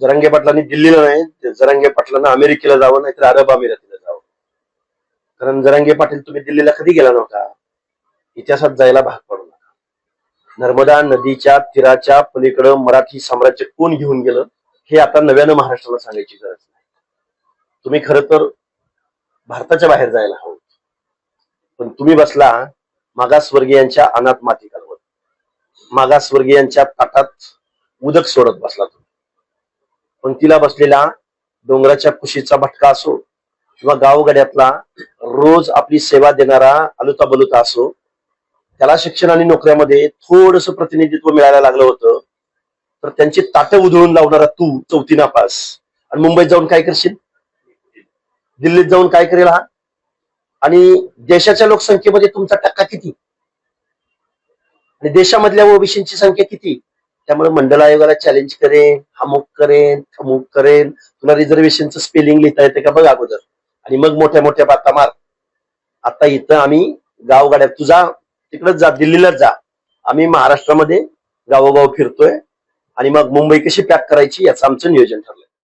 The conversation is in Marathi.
जरांगे पाटलांनी दिल्लीला नाही जरांगे पाटलांना अमेरिकेला जावं नाहीतर अरब अमिरातीला जावं. कारण जरांगे पाटील तुम्ही दिल्लीला कधी गेला नव्हता? इतिहासात जायला भाग पडू नका. नर्मदा नदीच्या तीराच्या पलीकडं मराठी साम्राज्य कोण घेऊन गेलं हे आता नव्यानं महाराष्ट्राला सांगायची गरज नाही. तुम्ही खरं तर भारताच्या बाहेर जायला हवं पण तुम्ही बसला मागासवर्गीयांच्या अनाथ माती घालवत मागासवर्गीयांच्या ताटात उदक सोडत बसला तुम्ही. पंक्तीला बसलेला डोंगराच्या कुशीचा भटका असो किंवा गावगड्यातला रोज आपली सेवा देणारा अलुता बलुता असो त्याला शिक्षण आणि नोकऱ्यामध्ये थोडस प्रतिनिधित्व मिळायला लागलं होतं. तर त्यांची ताटं उधळून लावणारा तू चौथी नापास आणि मुंबईत जाऊन काय करशील? दिल्लीत जाऊन काय करेल हा? आणि देशाच्या लोकसंख्येमध्ये तुमचा टक्का किती? आणि देशामधल्या ओबीसींची संख्या किती? त्यामुळे मंडळ आयोगाला चॅलेंज करेन हमूक करेन थमूक करेन. तुला रिझर्वेशनचं स्पेलिंग लिहिता येते का बघ अगोदर. आणि मग मोठ्या मोठ्या बाता मार. आता इथं आम्ही गावगाड्या तुझा तिकडच जा दिल्लीलाच जा. आम्ही महाराष्ट्रामध्ये गावोगाव फिरतोय. आणि मग मुंबई कशी पॅक करायची याचं आमचं नियोजन ठरलं.